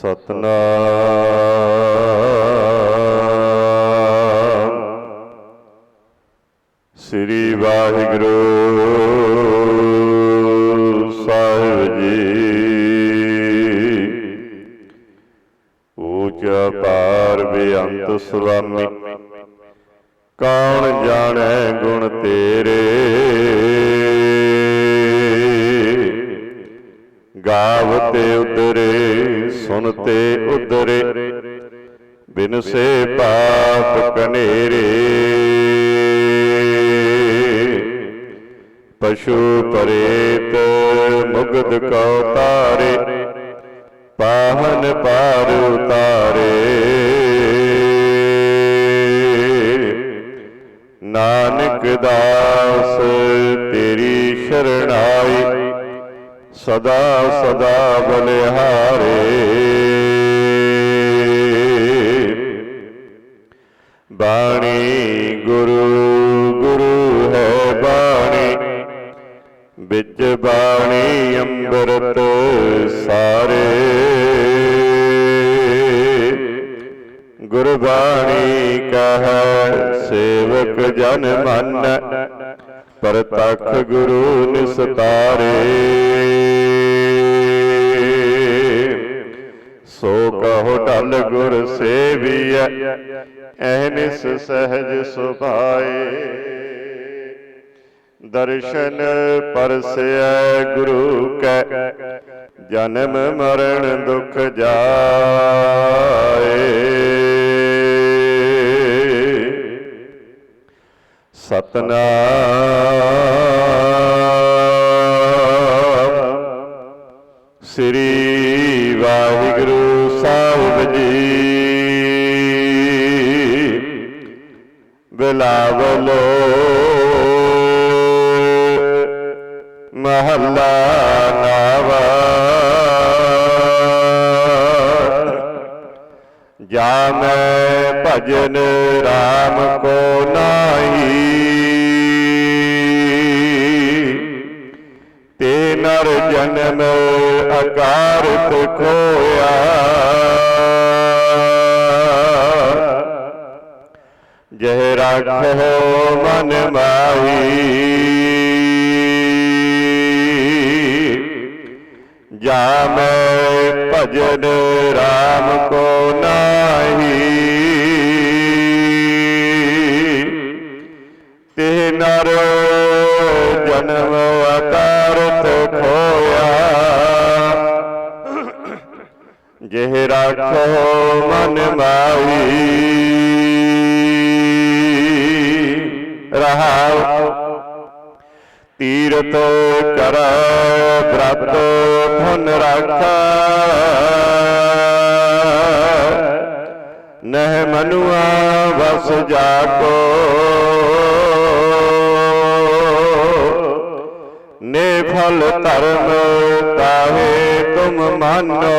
ਸਤਨਾਮ। ਬਿਨਸੇ ਪਾਪ ਕਨੇਰੇ। ਪਸ਼ੂ ਪਰੇਤ ਮੁਗਧ ਕਉ ਤਾਰੇ ਪਾਹਨ ਪਾਰ ਉਤਾਰੇ। ਨਾਨਕ ਦਾਸ ਤੇਰੀ ਸ਼ਰਣਾਈ ਸਦਾ ਸਦਾ ਬਲਿਹਾਰੇ। ਬਾਣੀ ਗੁਰੂ। ਗੁਰੂ ਦਰਸ਼ਨ ਪਰਸੈ ਗੁਰੂ ਕੈ। ਜਨਮ ਮਰਨ ਦੁਖ ਜਾਏ। ਸਤਨਾਮ ਸ੍ਰੀ ਵਾਹਿਗੁਰੂ ਸਾਹਿਬ ਜੀ। ਬਿਲਾਵਲੋ ਮਹੱਲਾ ਨਾਵਾ। ਜਾ ਮੈਂ ਭਜਨ RAM ਕੋ ਨਾਹੀ। ਤੇ ਨਰ ਜਨਮ ਅਕਾਰਤ ਖੋਇਆ ਜਹ ਰਾਖੋ ਮਨ ਮਾਹੀ। ਜਾ ਮੈਂ ਭਜਨ RAM ਕੋ ਨਾਹੀ। ਤੇ ਨਰ ਜਨਮ ਅਕਾਰਤ ਖੋਇਆ ਜਿਹ ਰਾਖੋ ਮਨ ਮਾਹੀ। ਰਹਾਉ ਤੀਰਤ ਕਰ ਬ੍ਰਤ ਧਨ ਰਾਖਾ ਨਹਿ ਮਨੁਆ ਵਸ ਜਾਕੋ ਨੇ ਫਲ ਧਰਮ ਤਾਹੇ ਤੁਮ ਮਾਨੋ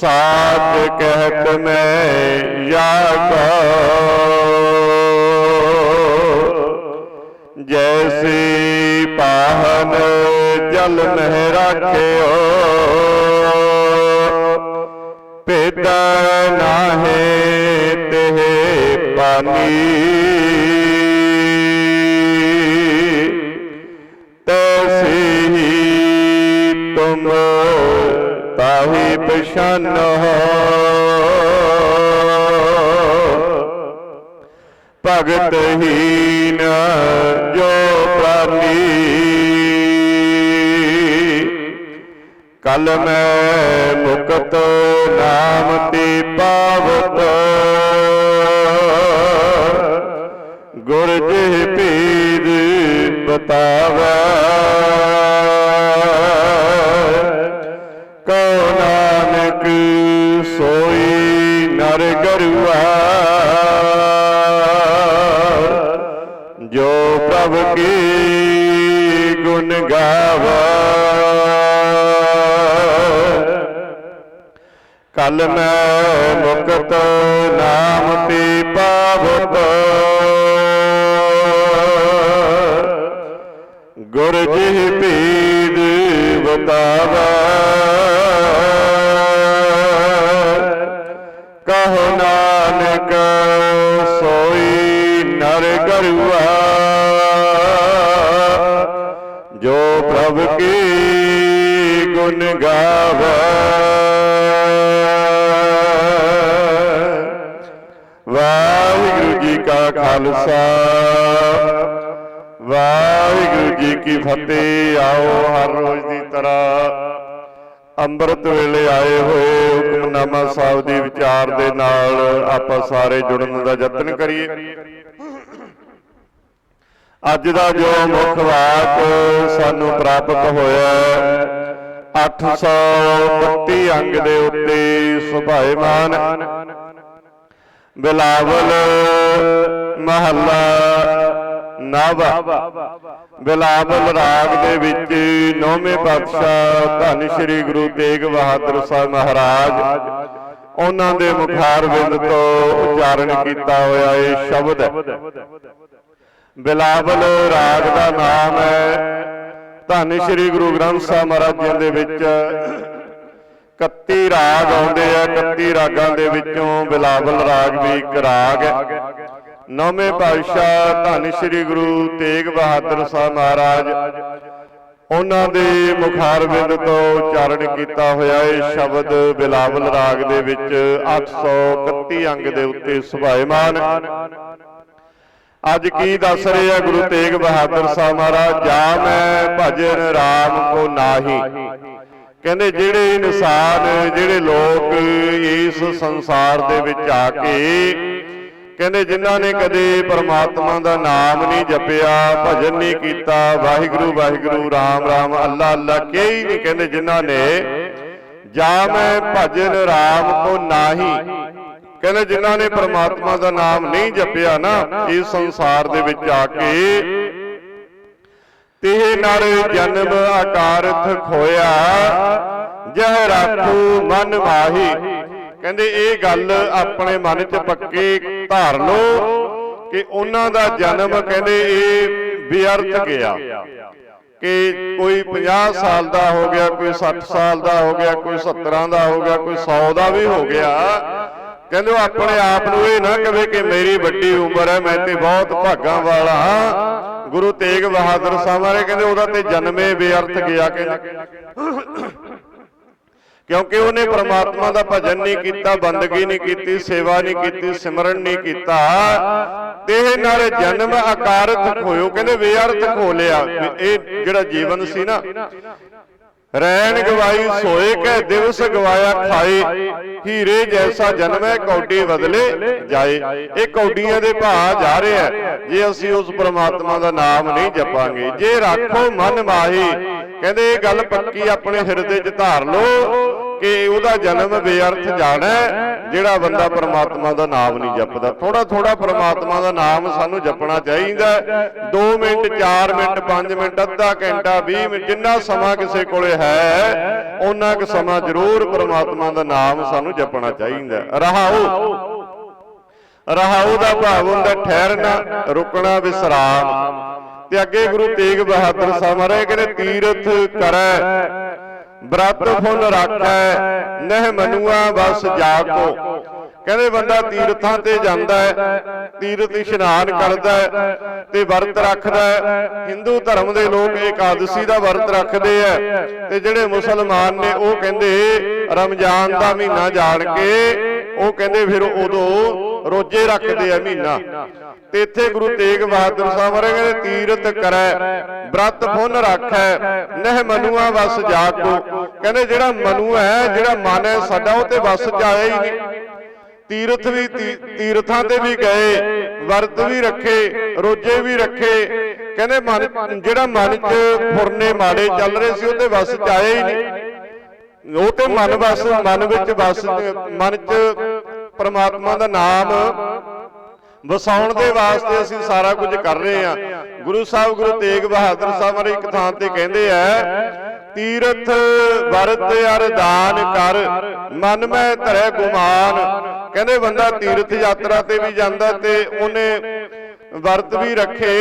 ਸਾਚ ਕਹਿਤ ਮੈਂ ਯਾਗੋ ਜੈਸੀ ਪਾਹਨ ਜਲ ਮਹਿ ਰਾਖਿਓ। ਪੇਦਾ ਨਾਹੇ ਤੇ ਪਾਨੀ ਤੈਸੀ ਹੀ ਤੁਮ ਤਾਹੀ ਪਛਾਨੋ ਭਗਤ ਹੀ ਕਲ ਮੈਂ ਮੁਕਤ ਨਾਮ ਤੇ ਪਾਵਤ। ਗੁਰ ਜੀ ਪੀਰ ਬਤਾਵੇ। ਕਉ ਨਾਨਕ ਸੋਈ ਨਰ ਗਰੁਆ। ਜੋ ਪ੍ਰਭ ਕੀ ਗੁਣ ਗਾਵੇ। ਕਲ ਮੁਕਤ ਨਾਮ ਤੇ ਪਾਵਤ। ਗੁਰ ਜੀ ਪੀਰ ਬਤਾਵੇ ਕਹੋ ਨਾਨਕ ਸੋਈ ਨਰ ਗਰੁਆ। ਜੋ ਪ੍ਰਭ ਕੀ ਗੁਣ ਗਾਵੇ। ਕਾ ਖਾਲਸਾ। ਵਾਹਿਗੁਰੂ ਜੀ ਕੀ ਫਤਿਹ। ਆਓ ਹਰ ਰੋਜ਼ ਦੀ ਤਰ੍ਹਾਂ ਅੰਮ੍ਰਿਤ ਵੇਲੇ ਆਏ ਹੋਏ ਹੁਕਮਨਾਮਾ ਸਾਹਿਬ ਦੀ ਵਿਚਾਰ ਦੇ ਨਾਲ ਆਪਾਂ ਸਾਰੇ ਜੁੜਨ ਦਾ ਯਤਨ ਕਰੀਏ। ਅੱਜ ਦਾ ਜੋ ਮੁੱਖ ਵਾਕ ਸਾਨੂੰ ਪ੍ਰਾਪਤ ਹੋਇਆ ਹੈ, 832 ਅੰਗ ਦੇ ਉੱਤੇ ਸੁਭਾਏਮਾਨ ਬਿਲਾਵਲ ਮਹੱਲਾ ਨਵ ਬਿਲਾਵਲ ਰਾਗ ਦੇ ਵਿੱਚ ਨੌਵੇਂ ਪਾਤਸ਼ਾਹ ਧੰਨ ਸ੍ਰੀ ਗੁਰੂ ਤੇਗ ਬਹਾਦਰ ਸਾਹਿਬ ਮਹਾਰਾਜ ਉਹਨਾਂ ਦੇ ਮੁਖਾਰ ਬਿੰਦ ਤੋਂ ਉਚਾਰਨ ਕੀਤਾ ਹੋਇਆ ਇਹ ਸ਼ਬਦ ਹੈ। ਬਿਲਾਵਲ ਰਾਗ ਦਾ ਨਾਮ ਹੈ ਧੰਨ ਸ੍ਰੀ ਗੁਰੂ ਗ੍ਰੰਥ ਸਾਹਿਬ ਮਹਾਰਾਜ ਜੀ ਦੇ ਵਿੱਚ 31 ਰਾਗ ਆਉਂਦੇ ਆ 31 ਰਾਗਾਂ ਦੇ ਵਿੱਚੋਂ ਬਿਲਾਵਲ ਰਾਗ ਵੀ ਇੱਕ ਰਾਗ ਹੈ। ਨੌਵੇਂ ਪਾਤਸ਼ਾਹ ਧੰਨ ਸ੍ਰੀ ਗੁਰੂ ਤੇਗ ਬਹਾਦਰ ਸਾਹਿਬ ਮਹਾਰਾਜ, ਉਹਨਾਂ ਦੇ ਮੁਖਾਰਬਿੰਦ ਤੋਂ ਉਚਾਰਨ ਕੀਤਾ ਹੋਇਆ ਇਹ ਸ਼ਬਦ ਬਿਲਾਵਲ ਰਾਗ ਦੇ ਵਿੱਚ 831 ਅੰਗ ਦੇ ਉੱਤੇ ਸੁਭਾਏਮਾਨ ਅੱਜ ਕੀ ਦੱਸ ਰਹੇ ਆ ਗੁਰੂ ਤੇਗ ਬਹਾਦਰ ਸਾਹਿਬ ਮਹਾਰਾਜ? ਜਾ ਮੈਂ ਭਜਨ RAM ਕੋ ਨਾਹੀ। ਕਹਿੰਦੇ ਜਿਹੜੇ ਇਨਸਾਨ, ਜਿਹੜੇ ਲੋਕ ਇਸ ਸੰਸਾਰ ਦੇ ਵਿੱਚ ਆ ਕੇ, ਕਹਿੰਦੇ ਜਿਨ੍ਹਾਂ ਨੇ ਕਦੇ ਪਰਮਾਤਮਾ ਦਾ ਨਾਮ ਨਹੀਂ ਜਪਿਆ, ਭਜਨ ਨਹੀਂ ਕੀਤਾ, ਵਾਹਿਗੁਰੂ ਵਾਹਿਗੁਰੂ, ਰਾਮ ਰਾਮ, ਅੱਲਾ ਅੱਲਾ ਕਈ ਨਹੀਂ, ਕਹਿੰਦੇ ਜਿਨ੍ਹਾਂ ਨੇ ਜਾ ਮੈਂ ਭਜਨ RAM ਕੋ ਨਾਹੀ, ਕਹਿੰਦੇ ਜਿਨ੍ਹਾਂ ਨੇ ਪਰਮਾਤਮਾ ਦਾ ਨਾਮ ਨਹੀਂ ਜਪਿਆ ਨਾ, ਇਸ ਸੰਸਾਰ ਦੇ ਵਿੱਚ ਆ ਕੇ ਤੇ ਨਰ ਜਨਮ ਆਕਾਰਥ ਖੋਇਆ। ਜਹ ਰਾਖੂ ਮਨ ਮਾਹੀ। ਕਹਿੰਦੇ ਇਹ ਗੱਲ ਆਪਣੇ ਮਨ 'ਚ ਪੱਕੇ ਧਾਰ ਲਓ ਕਿ ਉਹਨਾਂ ਦਾ ਜਨਮ ਕਹਿੰਦੇ ਇਹ ਬੇਅਰਥ ਗਿਆ। ਕਿ ਕੋਈ 50 ਸਾਲ ਦਾ ਹੋ ਗਿਆ, ਕੋਈ 60 ਸਾਲ ਦਾ ਹੋ ਗਿਆ, ਕੋਈ 70 ਦਾ ਹੋ ਗਿਆ, ਕੋਈ 100 ਦਾ ਵੀ ਹੋ ਗਿਆ। ਕਹਿੰਦੇ ਉਹ ਆਪਣੇ ਆਪ ਨੂੰ ਇਹ ਨਾ ਕਵੇ ਕਿ ਮੇਰੀ ਵੱਡੀ ਉਮਰ ਹੈ, ਮੈਂ ਤੇ ਬਹੁਤ ਭਾਗਾਂ ਵਾਲਾ ਹਾਂ। ਗੁਰੂ ਤੇਗ ਬਹਾਦਰ ਸਾਹਿਬ ਵਾਲੇ ਕਹਿੰਦੇ ਉਹਦਾ ਤੇ ਜਨਮੇ ਬੇਅਰਥ ਗਿਆ ਕਹਿੰਦੇ ਕਿਉਂਕਿ ਉਹਨੇ ਪ੍ਰਮਾਤਮਾ ਦਾ ਭਜਨ ਨਹੀਂ ਕੀਤਾ, ਬੰਦਗੀ ਨਹੀਂ ਕੀਤੀ, ਸੇਵਾ ਨਹੀਂ ਕੀਤੀ, ਸਿਮਰਨ ਨਹੀਂ ਕੀਤਾ। ਤੇ ਇਹ ਨਾਲੇ ਜਨਮ ਆਕਾਰਤ ਖੋਇਓ, ਕਹਿੰਦੇ ਬੇਅਰਥ ਖੋ ਲਿਆ ਇਹ ਜਿਹੜਾ ਜੀਵਨ ਸੀ ਨਾ ਰੈਣ ਗਵਾਈ ਸੋਏ ਕੈ ਦਿਵਸ ਗਵਾਇਆ ਖਾਏ। ਹੀਰੇ ਜੈਸਾ ਜਨਮੈ ਕੌਡੀ ਬਦਲੇ ਜਾਏ। ਇਹ ਕੌਡੀਆਂ ਦੇ ਭਾਅ ਜਾ ਰਿਹਾ ਹੈ। ਜੇ ਅਸੀਂ ਉਸ ਪ੍ਰਮਾਤਮਾ ਦਾ ਨਾਮ ਨਹੀਂ ਜਪਾਂਗੇ ਜੇ ਰੱਖੋ ਮਨ ਮਾਹੀ। ਕਹਿੰਦੇ ਇਹ ਗੱਲ ਪੱਕੀ ਆਪਣੇ ਹਿਰਦੇ 'ਚ ਧਾਰ ਲਓ। ਕਿ ਉਹਦਾ ਜਨਮ ਬੇਅਰਥ ਜਾਣਾ ਜਿਹੜਾ ਬੰਦਾ ਪਰਮਾਤਮਾ ਦਾ ਨਾਮ ਨਹੀਂ ਜਪਦਾ। ਥੋੜਾ ਥੋੜਾ ਪਰਮਾਤਮਾ ਦਾ ਨਾਮ ਸਾਨੂੰ ਜਪਣਾ ਚਾਹੀਦਾ 2 ਮਿੰਟ 4 ਮਿੰਟ 5 ਮਿੰਟ, ਅੱਧਾ ਘੰਟਾ 20 ਮਿੰਟ, ਜਿੰਨਾ ਸਮਾਂ ਕਿਸੇ ਕੋਲੇ ਹੈ ਉਹਨਾਂ ਕੁ ਸਮਾਂ ਜ਼ਰੂਰ ਪਰਮਾਤਮਾ ਦਾ ਨਾਮ ਸਾਨੂੰ ਜਪਣਾ ਚਾਹੀਦਾ ਰਹਾਓ। ਰਹਾਉ ਦਾ ਭਾਵ ਹੁੰਦਾ ਠਹਿਰਨਾ, ਰੁਕਣਾ, ਵਿਸਰਾਮ। ਤੇ ਅੱਗੇ ਗੁਰੂ ਤੇਗ ਬਹਾਦਰ ਸਾਹਿਬ ਮਹਾਰਾਜ ਕਹਿੰਦੇ, ਤੀਰਥ ਕਰੈ ਬ੍ਰਤ ਫੁੱਲ ਰਾਖੈ ਨਹਿ ਮਨੁਆ ਬਸ ਜਾ ਕੋ ਕਹਿੰਦੇ ਬੰਦਾ ਤੀਰਥਾਂ ਤੇ ਜਾਂਦਾ ਹੈ ਤੀਰਥ ਇਸ਼ਨਾਨ ਕਰਦਾ ਹੈ ਤੇ ਵਰਤ ਰੱਖਦਾ ਹੈ। ਹਿੰਦੂ ਧਰਮ ਦੇ ਲੋਕ ਏਕਾਦਸ਼ੀ ਦਾ ਵਰਤ ਰੱਖਦੇ ਆ ਤੇ ਜਿਹੜੇ ਮੁਸਲਮਾਨ ਨੇ ਉਹ ਕਹਿੰਦੇ ਰਮਜ਼ਾਨ ਦਾ ਮਹੀਨਾ ਜਾਣ ਕੇ ਉਹ ਕਹਿੰਦੇ ਫਿਰ ਉਦੋਂ ਰੋਜੇ ਰੱਖਦੇ ਆ ਮਹੀਨਾ। ਤੇ ਇੱਥੇ ਗੁਰੂ ਤੇਗ ਬਹਾਦਰ ਸਾਹਿਬ ਮਹਾਰਾਜ ਕਹਿੰਦੇ ਤੀਰਥ ਕਰੈ ਬ੍ਰਤ ਫੁੱਲ ਰੱਖੈ ਨਹਿ ਮਨੁਆ ਵਸ ਜਾ ਕੋ ਕਹਿੰਦੇ ਜਿਹੜਾ ਮਨੂ ਹੈ ਜਿਹੜਾ ਮਨ ਹੈ ਸਾਡਾ ਉਹ ਤੇ ਵਸ ਜਾਇਆ ਹੀ ਨਹੀਂ। ਤੀਰਥ ਵੀ ਤੀ- ਤੀਰਥਾਂ ਤੇ ਵੀ ਗਏ ਵਰਤ ਵੀ ਰੱਖੇ ਰੋਜੇ ਵੀ ਰੱਖੇ। ਕਹਿੰਦੇ ਮਨ ਜਿਹੜਾ ਮਨ 'ਚ ਫੁਰਨੇ ਮਾੜੇ ਚੱਲ ਰਹੇ ਸੀ ਉਹਦੇ ਵਸ ਚ ਆਇਆ ਹੀ ਨਹੀਂ। ਉਹ ਤੇ ਮਨ ਵਸ ਮਨ ਵਿੱਚ ਵਸ ਮਨ 'ਚ ਪ੍ਰਮਾਤਮਾ ਦਾ ਨਾਮ ਵਸਾਉਣ ਦੇ ਵਾਸਤੇ ਅਸੀਂ ਸਾਰਾ ਕੁਝ ਕਰ ਰਹੇ ਹਾਂ। ਗੁਰੂ ਸਾਹਿਬ ਗੁਰੂ ਤੇਗ ਬਹਾਦਰ ਸਾਹਿਬ ਮਾਰੇ ਇੱਕ ਥਾਂ ਤੇ ਕਹਿੰਦੇ ਆ ਤੀਰਥ ਵਰਤ ਅਰਦਾਨ ਕਰ ਮਨ ਮੈਂ ਧਰੇ ਗੁਮਾਨ। ਕਹਿੰਦੇ ਬੰਦਾ ਤੀਰਥ ਯਾਤਰਾ ਤੇ ਵੀ ਜਾਂਦਾ ਤੇ ਉਹਨੇ ਵਰਤ ਵੀ ਰੱਖੇ।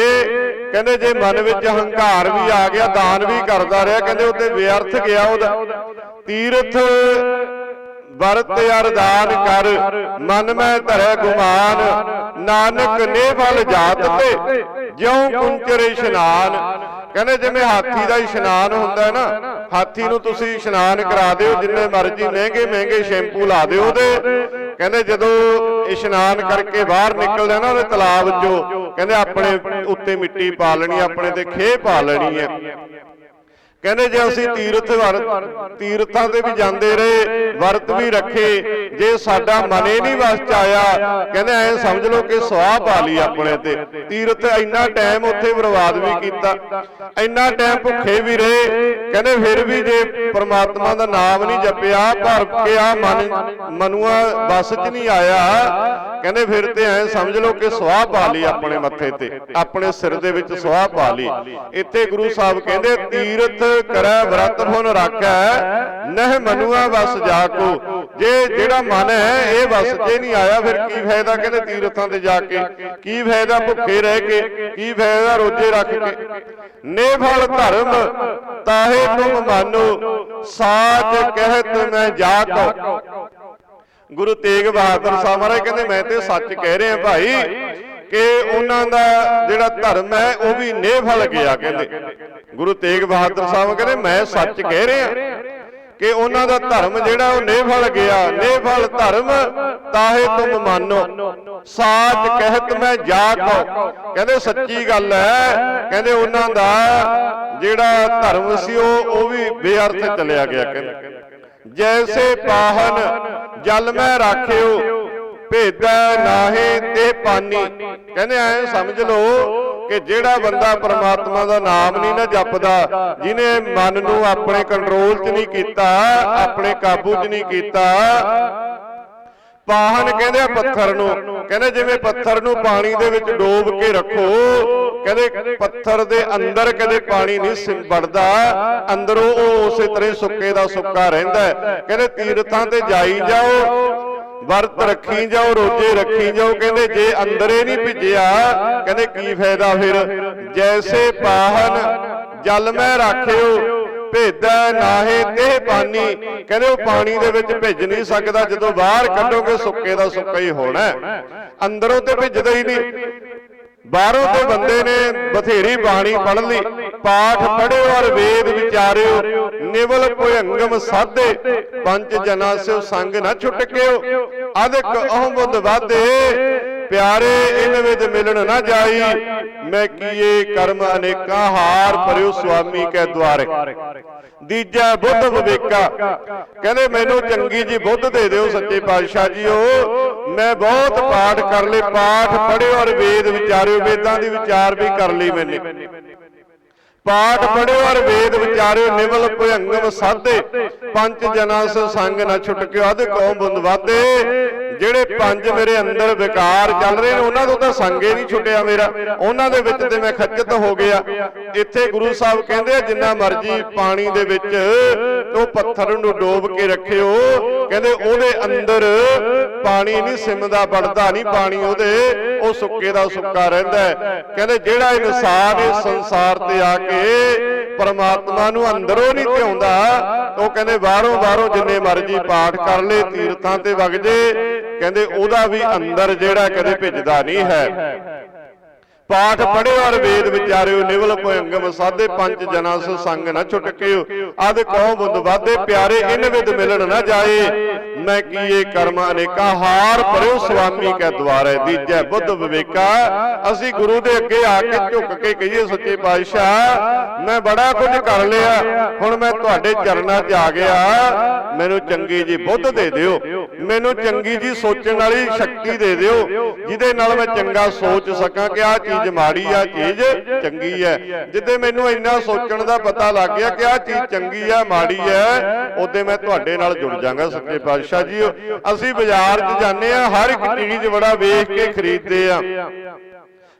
ਕਹਿੰਦੇ ਜੇ ਮਨ ਵਿੱਚ ਹੰਕਾਰ ਵੀ ਆ ਗਿਆ ਦਾਨ ਵੀ ਕਰਦਾ ਰਿਹਾ ਕਹਿੰਦੇ ਉੱਤੇ ਵਿਅਰਥ ਗਿਆ ਉਹਦਾ। ਤੀਰਥ ਵਰਤ ਅਰਦਾਨ ਕਰ ਮਨ ਮੈਂ ਧਰੈ ਗੁਮਾਨ ਨਾਨਕ ਨੇ ਫਲ ਜਾਤ ਤੇ ਜਿਉ ਕੁੰਚਰ ਇਸ਼ਨਾਨ। ਕਹਿੰਦੇ ਜਿਵੇਂ ਹਾਥੀ ਦਾ ਇਸ਼ਨਾਨ ਹੁੰਦਾ ਹੈ ਨਾ ਹਾਥੀ ਨੂੰ ਤੁਸੀਂ ਇਸ਼ਨਾਨ ਕਰਾ ਦਿਓ ਜਿੰਨੇ ਮਰਜ਼ੀ ਮਹਿੰਗੇ ਮਹਿੰਗੇ ਸ਼ੈਂਪੂ ਲਾ ਦਿਓ ਉਹਦੇ। ਕਹਿੰਦੇ ਜਦੋਂ ਇਸ਼ਨਾਨ ਕਰਕੇ ਬਾਹਰ ਨਿਕਲਦਾ ਨਾ ਉਹਦੇ ਤਲਾਬ ਚੋਂ ਕਹਿੰਦੇ ਆਪਣੇ ਉੱਤੇ ਮਿੱਟੀ ਪਾ ਲੈਣੀ ਆਪਣੇ ਤੇ ਖੇਹ ਪਾ ਲੈਣੀ ਹੈ। ਕਹਿੰਦੇ ਜੇ ਅਸੀਂ ਤੀਰਥ ਵਰ ਤੀਰਥਾਂ ਤੇ ਵੀ ਜਾਂਦੇ ਰਹੇ ਵਰਤ ਵੀ ਰੱਖੇ ਜੇ ਸਾਡਾ ਮਨ ਹੀ ਨਹੀਂ ਵਸ ਚ ਆਇਆ, ਕਹਿੰਦੇ ਐ ਸਮਝ ਲਓ ਕਿ ਸਵਾਹ ਪਾ ਲਈ ਆਪਣੇ ਤੇ। ਤੀਰਥ ਇੰਨਾ ਟਾਈਮ ਉੱਥੇ ਬਰਬਾਦ ਵੀ ਕੀਤਾ, ਇੰਨਾ ਟਾਈਮ ਭੁੱਖੇ ਵੀ ਰਹੇ, ਕਹਿੰਦੇ ਫਿਰ ਵੀ ਜੇ ਪ੍ਰਮਾਤਮਾ ਦਾ ਨਾਮ ਨਹੀਂ ਜਪਿਆ, ਭਰ ਕੇ ਆ ਮਨ, ਮਨੂਆ ਵਸ ਚ ਨਹੀਂ ਆਇਆ, ਕਹਿੰਦੇ ਫਿਰ ਤੇ ਐ ਸਮਝ ਲਓ ਕਿ ਸਵਾਹ ਪਾ ਲਈ ਆਪਣੇ ਮੱਥੇ ਤੇ, ਆਪਣੇ ਸਿਰ ਦੇ ਵਿੱਚ ਸਵਾਹ ਪਾ ਲਈ। ਇੱਥੇ ਗੁਰੂ ਸਾਹਿਬ ਕਹਿੰਦੇ, ਤੀਰਥ ਕਰੈ, ਵਰਤ ਹੁਨ ਰਾਖੈ, ਨਹਿ ਮਨੂਆ ਵਸ ਜਾ ਕੋ ਜੇ ਜਿਹੜਾ ਮਨ ਹੈ ਇਹ ਵਸ ਜੇ ਨਹੀਂ ਆਇਆ ਫਿਰ ਕੀ ਫਾਇਦਾ ਕਹਿੰਦੇ ਤੀਰਥਾਂ ਤੇ ਜਾ ਕੇ ਕੀ ਫਾਇਦਾ ਭੁੱਖੇ ਰਹਿ ਕੇ ਕੀ ਫਾਇਦਾ ਰੋਜੇ ਰੱਖ ਕੇ। ਨੇ ਫਲ ਧਰਮ ਤਾਹੇ ਤੁਮ ਮਾਨੋ ਸਾਚ ਕਹਿਤ ਮੈਂ ਜਾ ਕੋ ਗੁਰੂ ਤੇਗ ਬਹਾਦਰ ਸਾਹਿਬ ਮਹਾਰਾਜ ਕਹਿੰਦੇ ਮੈਂ ਤੇ ਸੱਚ ਕਹਿ ਰਿਹਾ ਭਾਈ ਕਿ ਉਹਨਾਂ ਦਾ ਜਿਹੜਾ ਧਰਮ ਹੈ ਉਹ ਵੀ ਨੇਫਲ ਗਿਆ ਕਹਿੰਦੇ। ਗੁਰੂ ਤੇਗ ਬਹਾਦਰ ਸਾਹਿਬ ਕਹਿੰਦੇ ਮੈਂ ਸੱਚ ਕਹਿ ਰਿਹਾ। ਕਿ ਉਹਨਾਂ ਦਾ ਧਰਮ ਜਿਹੜਾ ਉਹ ਨੇਫਲ ਗਿਆ। ਨੇਫਲ ਧਰਮ ਤਾਹੇ ਤੁਮ ਮਾਨੋ। ਸਾਚ ਕਹਿਤ ਮੈਂ ਜਾ ਕਹਿੰਦੇ ਸੱਚੀ ਗੱਲ ਹੈ। ਕਹਿੰਦੇ ਉਹਨਾਂ ਦਾ ਜਿਹੜਾ ਧਰਮ ਸੀ ਉਹ ਉਹ ਵੀ ਬੇਅਰਥ ਚਲਿਆ ਗਿਆ ਕਹਿੰਦੇ। ਜੈਸੇ ਪਾਹਨ ਜਲ ਮੈਂ ਰਾਖਿਓ, ਭੇਦੈ ਨਾਹੀ ਤੇ ਪਾਨੀ। ਕਹਿੰਦੇ ਐ ਸਮਝ ਲਓ ਕਿ ਜਿਹੜਾ ਬੰਦਾ ਪਰਮਾਤਮਾ ਦਾ ਨਾਮ ਨਹੀਂ ਨਾ ਜਪਦਾ ਜਿਨੇ ਮਨ ਨੂੰ ਆਪਣੇ ਕੰਟਰੋਲ 'ਚ ਨਹੀਂ ਕੀਤਾ, ਆਪਣੇ ਕਾਬੂ 'ਚ ਨਹੀਂ ਕੀਤਾ ਪਾਹਨ ਕਹਿੰਦੇ ਆ ਪੱਥਰ ਨੂੰ, ਕਹਿੰਦੇ ਜਿਵੇਂ ਪੱਥਰ ਨੂੰ ਪਾਣੀ ਦੇ ਵਿੱਚ ਡੋਬ ਕੇ ਰੱਖੋ, ਕਹਿੰਦੇ ਪੱਥਰ ਦੇ ਅੰਦਰ ਕਦੇ ਪਾਣੀ ਨਹੀਂ ਸਿਮ ਅੰਦਰੋਂ ਉਹ ਉਸੇ ਤਰ੍ਹਾਂ ਸੁੱਕੇ ਦਾ ਸੁੱਕਾ ਰਹਿੰਦਾ ਕਹਿੰਦੇ ਤੀਰਥਾਂ ਤੇ ਜਾਈ ਜਾਓ ਵਰਤ ਰੱਖੀ ਜਾਓ, ਰੋਜੇ ਰੱਖੀ ਜਾਓ। ਕਹਿੰਦੇ ਜੇ ਅੰਦਰੇ ਨਹੀਂ ਭਿੱਜਿਆ, ਕਹਿੰਦੇ ਕੀ ਫਾਇਦਾ ਫਿਰ? ਜੈਸੇ ਪਾਹਨ, ਜਲ ਮੈਂ ਰੱਖਿਓ, ਭੇਦਾ ਨਾਹੇ ਤੇ ਪਾਣੀ ਕਹਿੰਦੇ ਉਹ ਪਾਣੀ ਦੇ ਵਿੱਚ ਭਿੱਜ ਨਹੀਂ ਸਕਦਾ, ਜਦੋਂ ਬਾਹਰ ਕੱਢੋਗੇ ਸੁੱਕੇ ਦਾ ਸੁੱਕਾ ਹੀ ਹੋਣਾ। ਅੰਦਰੋਂ ਤੇ ਭਿੱਜਦਾ ਹੀ ਨਹੀਂ। ਬਾਹਰੋਂ ਤੇ ਬੰਦੇ ਨੇ ਬਥੇਰੀ ਬਾਣੀ ਪੜ੍ਹ ਲਈ। ਪਾਠ ਪੜ੍ਹਿਓ ਔਰ ਵੇਦ ਵਿਚਾਰਿਓ। ਨਿਵਲ ਭੁਯੰਗਮ ਸਾਧੇ। ਪੰਜ ਜਨਾ ਸਿਓ ਸੰਗ ਨਾ ਛੁਟਕਿਓ ਅਧਿਕ ਅਹੰ ਬੁੱਧ ਵਾਦੇ ਪਿਆਰੇ ਇਨ ਵਿਦ ਮਿਲਣ ਨਾ ਜਾਈ। ਮੈਂ ਕੀਏ ਕਰਮ ਅਨੇਕਾਂ ਹਾਰ ਪਰਿਓ ਸੁਆਮੀ ਕੈ ਦੁਆਰੇ। ਦੀਜਾ ਬੁੱਧ ਵਿਵੇਕਾ। ਕਹਿੰਦੇ ਮੈਨੂੰ ਚੰਗੀ ਜੀ ਬੁੱਧ ਦੇ ਦਿਓ ਸੱਚੇ ਪਾਤਸ਼ਾਹ ਜੀਓ। ਮੈਂ ਬਹੁਤ ਪਾਠ ਕਰ ਲਏ ਪਾਠ ਪੜ੍ਹੇ ਔਰ ਵੇਦ ਵਿਚਾਰਿਓ, ਵੇਦਾਂ ਦੀ ਵਿਚਾਰ ਵੀ ਕਰ ਲਈ ਮੈਨੇ। ਪਾਠ ਪੜਿਓ ਔਰ ਵੇਦ ਵਿਚਾਰਿਓ ਨਿਵਲ ਭਯੰਗਮ ਸਾਧੇ। ਪੰਜ ਜਨਾ ਸੋ ਸੰਗ ਨਾ ਛੁਟਕਿਓ, ਅਧ ਕੌਮ ਬੁੰਦ ਵਾਦੇ ਜਿਹੜੇ ਪੰਜ ਮੇਰੇ ਅੰਦਰ ਵਿਕਾਰ ਚੱਲ ਰਹੇ ਨੇ, ਉਹਨਾਂ ਤੋਂ ਤਾਂ ਸੰਗੇ ਨਹੀਂ ਛੁੱਟਿਆ ਮੇਰਾ। ਉਹਨਾਂ ਦੇ ਵਿੱਚ ਤੇ ਮੈਂ ਖੱਜਤ ਹੋ ਗਿਆ। ਇੱਥੇ ਗੁਰੂ ਸਾਹਿਬ ਕਹਿੰਦੇ ਆ, ਜਿੰਨਾ ਮਰਜ਼ੀ ਪਾਣੀ ਦੇ ਵਿੱਚ ਉਹ ਪੱਥਰ ਨੂੰ ਡੋਬ ਕੇ ਰੱਖਿਓ। ਕਹਿੰਦੇ ਉਹਦੇ ਅੰਦਰ ਪਾਣੀ ਨਹੀਂ, ਸਿਮਦਾ ਵੜਦਾ ਨਹੀਂ ਪਾਣੀ ਉਹਦੇ। ਉਹ ਸੁੱਕੇ ਦਾ ਸੁੱਕਾ ਰਹਿੰਦਾ ਕਹਿੰਦੇ ਜਿਹੜਾ ਇਨਸਾਨ ਇਸ ਸੰਸਾਰ ਤੇ ਆ ਕੇ ਪਰਮਾਤਮਾ ਨੂੰ ਅੰਦਰੋਂ ਨਹੀਂ ਧਿਆਉਂਦਾ, ਉਹ ਕਹਿੰਦੇ ਬਾਹਰੋਂ ਬਾਹਰੋਂ ਜਿੰਨੇ ਮਰਜ਼ੀ ਪਾਠ ਕਰ ਲੇ, ਤੀਰਥਾਂ ਤੇ ਵਗ ਜੇ ਕਹਿੰਦੇ ਉਹਦਾ ਵੀ ਅੰਦਰ ਜਿਹੜਾ ਕਦੇ ਭਿੱਜਦਾ ਨਹੀਂ ਹੈ। ਪਾਠ ਪੜਿਓ ਔਰ ਵੇਦ ਵਿਚਾਰਿਓ ਨਿਵਲ ਭਯੰਗਮ ਸਾਧੇ ਪੰਜ ਜਨਾ ਸੰਗ ਨਾ ਛੁਟਕਿਓ। ਆਦ ਕਹੋ ਬੁੱਧ ਵਾਦੇ ਪਿਆਰੇ ਇਨ ਵਿਦ ਮਿਲਣ ਨਾ ਜਾਏ। ਮੈਂ ਕੀਏ ਕਰਮ ਅਨੇਕਾ ਹਾਰ ਪਰਿਓ ਸੁਆਮੀ ਕੈ ਦੁਆਰੇ ਦੀਜੈ ਬੁੱਧ ਵਿਵੇਕਾ। ਅਸੀਂ ਗੁਰੂ ਦੇ ਅੱਗੇ ਆ ਕੇ ਝੁੱਕ ਕੇ ਕਹੀਏ, ਸੱਚੇ ਪਾਤਸ਼ਾਹ, ਮੈਂ ਬੜਾ ਕੁਝ ਕਰ ਲਿਆ। ਹੁਣ ਮੈਂ ਤੁਹਾਡੇ ਚਰਨਾਂ 'ਚ ਆ ਗਿਆ। ਮੈਨੂੰ ਚੰਗੀ ਜੀ ਬੁੱਧ ਦੇ ਦਿਓ। ਮੈਨੂੰ ਚੰਗੀ ਜੀ ਸੋਚਣ ਵਾਲੀ ਸ਼ਕਤੀ ਦੇ ਦਿਓ। ਜਿਹਦੇ ਨਾਲ ਮੈਂ ਚੰਗਾ ਸੋਚ ਸਕਾਂ ਕਿ ਆਹ ਚੀਜ਼ ਮਾੜੀ ਆ ਚੀਜ਼ ਚੰਗੀ ਹੈ ਜਿੱਦੇ ਮੈਨੂੰ ਇੰਨਾ ਸੋਚਣ ਦਾ ਪਤਾ ਲੱਗ ਗਿਆ ਕਿ ਆਹ ਚੀਜ਼ ਚੰਗੀ ਆ, ਮਾੜੀ ਹੈ ਉਦੋਂ ਮੈਂ ਤੁਹਾਡੇ ਨਾਲ ਜੁੜ ਜਾਵਾਂਗਾ ਸੱਚੇ ਪਾਤਸ਼ਾਹ। ਜੀ, ਅਸੀਂ ਬਾਜ਼ਾਰ 'ਚ ਜਾਂਦੇ ਆ ਹਰ ਇੱਕ ਚੀਜ਼ ਬੜਾ ਵੇਖ ਕੇ ਖਰੀਦਦੇ ਆ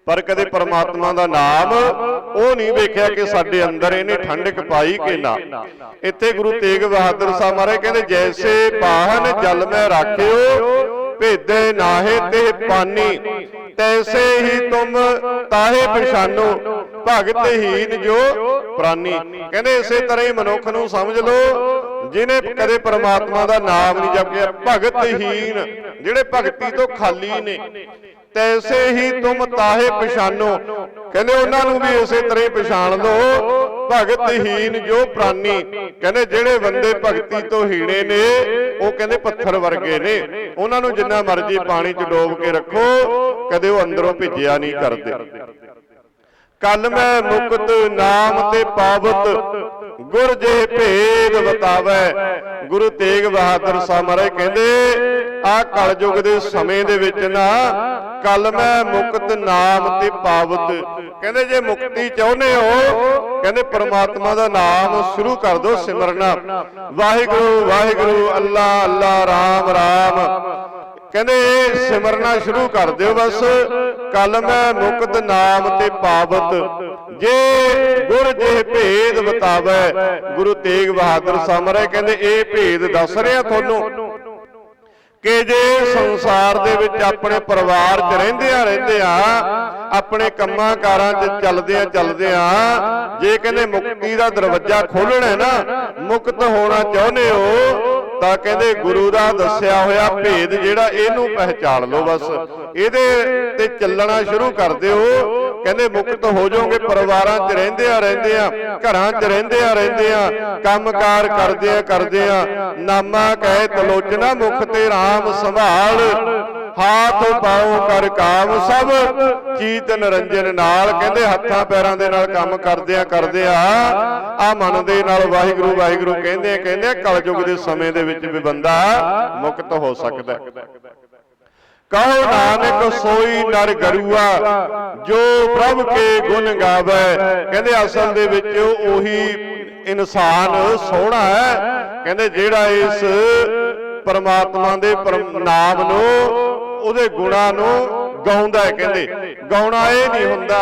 ਪਰ ਕਦੇ ਪਰਮਾਤਮਾ ਦਾ ਨਾਮ ਉਹ ਨਹੀਂ ਵੇਖਿਆ ਕਿ ਸਾਡੇ ਅੰਦਰ ਇਹਨੇ ਠੰਡਕ ਪਾਈ ਕਿ ਨਾ। ਇੱਥੇ ਗੁਰੂ ਤੇਗ ਬਹਾਦਰ ਸਾਹਿਬ ਮਹਾਰਾਜ ਕਹਿੰਦੇ, ਜੈਸੇ ਪਾਹਨ ਜਲ ਮੈਂ ਰਾਖਿਓ, ਭੇਦੇ ਨਾਹੇ ਤੇ ਪਾਨੀ। ਤੈਸੇ ਹੀ ਤੁਮ ਤਾਹੇ ਪਛਾਨੋ ਭਗਤਹੀਨ ਜੋ ਪ੍ਰਾਨੀ। ਕਹਿੰਦੇ ਇਸੇ ਤਰ੍ਹਾਂ ਹੀ ਮਨੁੱਖ ਨੂੰ ਸਮਝ ਲਓ ਜਿਹਨੇ ਕਦੇ ਪ੍ਰਮਾਤਮਾ ਦਾ ਨਾਮ ਨਹੀਂ ਜਪਿਆ ਭਗਤਹੀਨ ਜਿਹੜੇ ਭਗਤੀ ਤੋਂ ਖਾਲੀ ਨੇ। ਤੈਸੇ ਹੀ ਤੁਮ ਤਾਹੇ ਪਛਾਨੋ। ਕਹਿੰਦੇ ਉਹਨਾਂ ਨੂੰ ਵੀ ਇਸੇ ਤਰ੍ਹਾਂ ਹੀ ਪਛਾਣ ਲਓ। ਭਗਤਹੀਨ ਜੋ ਪ੍ਰਾਨੀ। ਕਹਿੰਦੇ ਜਿਹੜੇ ਬੰਦੇ ਭਗਤੀ ਤੋਂ ਹੀਣੇ ਨੇ ਉਹ ਕਹਿੰਦੇ ਪੱਥਰ ਵਰਗੇ ਨੇ। ਉਹਨਾਂ ਨੂੰ ਜਿੰਨਾ ਮਰਜ਼ੀ ਪਾਣੀ 'ਚ ਡੋਬ ਕੇ ਰੱਖੋ ਕਦੇ ਉਹ ਅੰਦਰੋਂ ਭਿੱਜਿਆ ਨਹੀਂ ਕਰਦੇ। ਕਲ ਮੈਂ ਮੁਕਤ ਨਾਮ ਤੇ ਪਾਵਤ ਗੁਰ ਜੇ ਭੇਦ ਬਤਾਵੇ ਗੁਰੂ ਤੇਗ ਬਹਾਦਰ ਸਾਹਿਬ ਕਹਿੰਦੇ ਆ ਕਲਯੁਗ ਦੇ ਸਮੇਂ ਦੇ ਵਿੱਚ ਨਾ ਕਲ ਮੈਂ ਮੁਕਤ ਨਾਮ ਤੇ ਪਾਵਤ ਕਹਿੰਦੇ ਜੇ ਮੁਕਤੀ ਚਾਹੁੰਦੇ ਹੋ ਕਹਿੰਦੇ ਪ੍ਰਮਾਤਮਾ ਦਾ ਨਾਮ ਸ਼ੁਰੂ ਕਰ ਦਿਓ ਸਿਮਰਨਾ। ਵਾਹਿਗੁਰੂ ਵਾਹਿਗੁਰੂ ਅੱਲਾ ਅੱਲਾ ਰਾਮ ਰਾਮ। ਕਹਿੰਦੇ ਸਿਮਰਨਾ ਸ਼ੁਰੂ ਕਰ ਦਿਓ ਬਸ। ਕਲਮ ਮੈਂ ਮੁਕਤ ਨਾਮ ਤੇ ਪਾਵਤ, ਜੇ ਗੁਰ ਜੇ ਭੇਦ ਬਤਾਵੇ ਗੁਰੂ ਤੇਗ ਬਹਾਦਰ ਸਾਹਿਬ ਕਹਿੰਦੇ ਇਹ ਭੇਦ ਦੱਸ ਰਿਹਾ ਤੁਹਾਨੂੰ ਕਿ ਜੇ ਸੰਸਾਰ ਦੇ ਵਿੱਚ ਆਪਣੇ ਪਰਿਵਾਰ 'ਚ ਰਹਿੰਦੇ ਆ ਰਹਿੰਦੇ ਆ ਆਪਣੇ ਕੰਮਾਂ ਕਾਰਾਂ 'ਚ ਚੱਲਦੇ ਆ ਚੱਲਦੇ ਆ ਜੇ ਕਹਿੰਦੇ ਮੁਕਤੀ ਦਾ ਦਰਵਾਜ਼ਾ ਖੋਲਣਾ ਨਾ, ਮੁਕਤ ਹੋਣਾ ਚਾਹੁੰਦੇ ਹੋ ਤਾਂ ਕਹਿੰਦੇ ਗੁਰੂ ਦਾ ਦੱਸਿਆ ਹੋਇਆ ਭੇਦ ਜਿਹੜਾ ਇਹਨੂੰ ਪਹਿਚਾਣ ਲਓ ਬਸ। ਇਹਦੇ ਤੇ ਚੱਲਣਾ ਸ਼ੁਰੂ ਕਰ ਦਿਓ। ਕਹਿੰਦੇ ਮੁਕਤ ਹੋ ਜਾਓਗੇ, ਪਰਿਵਾਰਾਂ 'ਚ ਰਹਿੰਦੇ ਆ ਰਹਿੰਦੇ ਆ ਘਰਾਂ 'ਚ ਰਹਿੰਦੇ ਆ ਰਹਿੰਦੇ ਆ ਕੰਮਕਾਰ ਕਰਦੇ ਆ ਕਰਦੇ ਆ ਨਾਮਾ ਕਹੇ ਤਲੋਚਨਾ ਮੁਖ ਤੇ RAM ਸੰਭਾਲ। ਹਾਥ ਪਾਉ ਕਰ ਕਾਮ ਸਭ। ਚੀਤ ਨਰੰਜਨ ਨਾਲ ਕਹਿੰਦੇ ਹੱਥਾਂ ਪੈਰਾਂ ਦੇ ਨਾਲ ਕੰਮ ਕਰਦੇ ਆ ਕਰਦੇ ਆ ਆ ਮਨ ਦੇ ਨਾਲ ਵਾਹਿਗੁਰੂ ਵਾਹਿਗੁਰੂ ਕਹਿੰਦੇ ਆ ਕਹਿੰਦੇ ਆ ਕਲਯੁਗ ਦੇ ਸਮੇਂ ਦੇ ਵਿੱਚ ਵੀ ਬੰਦਾ ਮੁਕਤ ਹੋ ਸਕਦਾ। ਕਹੋ ਨਾਨਕ ਸੋਈ ਨਰ ਗਰੂਆ ਜੋ ਪ੍ਰਭ ਕੇ ਗੁਣ ਗਾਵੇ। ਕਹਿੰਦੇ ਅਸਲ ਦੇ ਵਿੱਚ ਉਹੀ ਇਨਸਾਨ ਸੋਹਣਾ ਹੈ। ਕਹਿੰਦੇ ਜਿਹੜਾ ਇਸ ਪਰਮਾਤਮਾ ਦੇ ਪਰਮ- ਨਾਮ ਨੂੰ ਉਹਦੇ ਗੁਣਾਂ ਨੂੰ ਗਾਉਂਦਾ ਹੈ ਕਹਿੰਦੇ। ਗਾਉਣਾ ਇਹ ਨਹੀਂ ਹੁੰਦਾ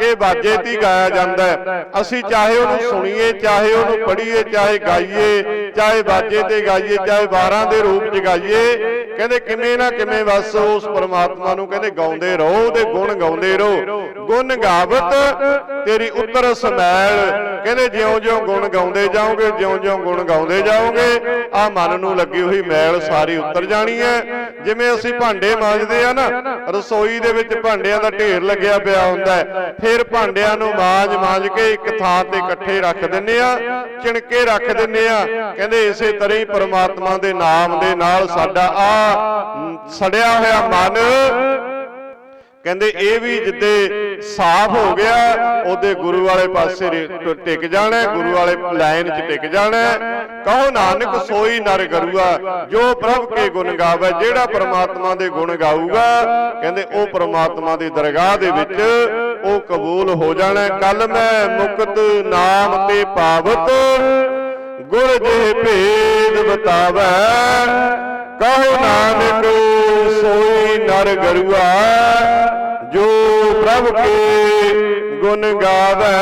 ਕਿ ਬਾਜੇ ਤੇ ਗਾਇਆ ਜਾਂਦਾ ਅਸੀਂ ਚਾਹੇ ਉਹਨੂੰ ਸੁਣੀਏ ਚਾਹੇ ਉਹਨੂੰ ਪੜ੍ਹੀਏ ਚਾਹੇ ਗਾਈਏ ਚਾਹੇ ਬਾਜੇ ਤੇ ਗਾਈਏ, ਚਾਹੇ ਵਾਰਾਂ ਦੇ ਰੂਪ 'ਚ ਗਾਈਏ, ਕਹਿੰਦੇ ਕਿਵੇਂ ਨਾ ਕਿਵੇਂ ਬਸ ਉਸ ਪਰਮਾਤਮਾ ਨੂੰ ਕਹਿੰਦੇ ਗਾਉਂਦੇ ਰਹੋ ਉਹਦੇ ਗੁਣ ਗਾਉਂਦੇ ਰਹੋ। ਗੁਣ ਗਾਵਤ ਤੇਰੀ ਉਤਰ ਸਮੈਲ, ਕਹਿੰਦੇ ਜਿਉਂ-ਜਿਉਂ ਗੁਣ ਗਾਉਂਦੇ ਜਾਓਗੇ ਜਿਉਂ-ਜਿਉਂ ਗੁਣ ਗਾਉਂਦੇ ਜਾਓਗੇ ਆ ਮਨ ਨੂੰ ਲੱਗੀ ਹੋਈ ਮੈਲ ਸਾਰੀ ਉੱਤਰ ਜਾਣੀ ਹੈ। ਜਿਵੇਂ ਅਸੀਂ ਭਾਂਡੇ ਮਾਂਜਦੇ ਆ ਨਾ, ਰਸੋਈ ਦੇ ਵਿੱਚ ਭਾਂਡਿਆਂ ਦਾ ਢੇਰ ਲੱਗਿਆ ਪਿਆ ਹੁੰਦਾ ਹੈ, ਫਿਰ ਭਾਂਡਿਆਂ ਨੂੰ ਮਾਂਜ-ਮਾਂਜ ਕੇ ਇੱਕ ਥਾਂ ਤੇ ਇਕੱਠੇ ਰੱਖ ਦਿੰਨੇ ਆ ਚਿਣਕੇ ਰੱਖ ਦਿੰਨੇ ਆ ਕਹਿੰਦੇ ਇਸੇ ਤਰ੍ਹਾਂ ਹੀ ਪਰਮਾਤਮਾ ਦੇ ਨਾਮ ਦੇ ਨਾਲ ਸਾਡਾ ਆ ਸੜਿਆ ਹੋਇਆ ਮਨ। ਕਹਿੰਦੇ ਇਹ ਵੀ ਜਿੱਦੇ ਸਾਫ਼ ਹੋ ਗਿਆ, ਉਹਦੇ ਗੁਰੂ ਵਾਲੇ ਪਾਸੇ ਰੇ- ਟਿਕ ਜਾਣਾ, ਗੁਰੂ ਵਾਲੇ ਲਾਈਨ 'ਚ ਟਿਕ ਜਾਣਾ। ਕਹੋ ਨਾਨਕ ਸੋਈ ਨਰ ਗਰੂਆ, ਜੋ ਪ੍ਰਭ ਕੇ ਗੁਣ ਗਾਵੇ, ਜਿਹੜਾ ਪ੍ਰਮਾਤਮਾ ਦੇ ਗੁਣ ਗਾਊਗਾ, ਕਹਿੰਦੇ ਉਹ ਪ੍ਰਮਾਤਮਾ ਦੀ ਦਰਗਾਹ ਦੇ ਵਿੱਚ ਉਹ ਕਬੂਲ ਹੋ ਜਾਣਾ। ਕੱਲ ਮੈਂ ਮੁਕਤ ਨਾਮ ਤੇ ਪਾਵਤ ਗੁਰ ਦੇ ਭੇਦ ਬਤਾਵੇ, ਕਹੋ ਨਾਨਕ ਸੋਈ ਨਰ ਗਰੂਆ, ਜੋ ਪ੍ਰਭ ਕੇ ਗੁਣ ਗਾਵੇ।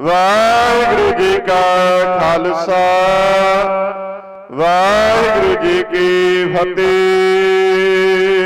ਵਾਹਿਗੁਰੂ ਜੀ ਕਾ ਖਾਲਸਾ, ਵਾਹਿਗੁਰੂ ਜੀ ਕੀ ਫਤਿਹ।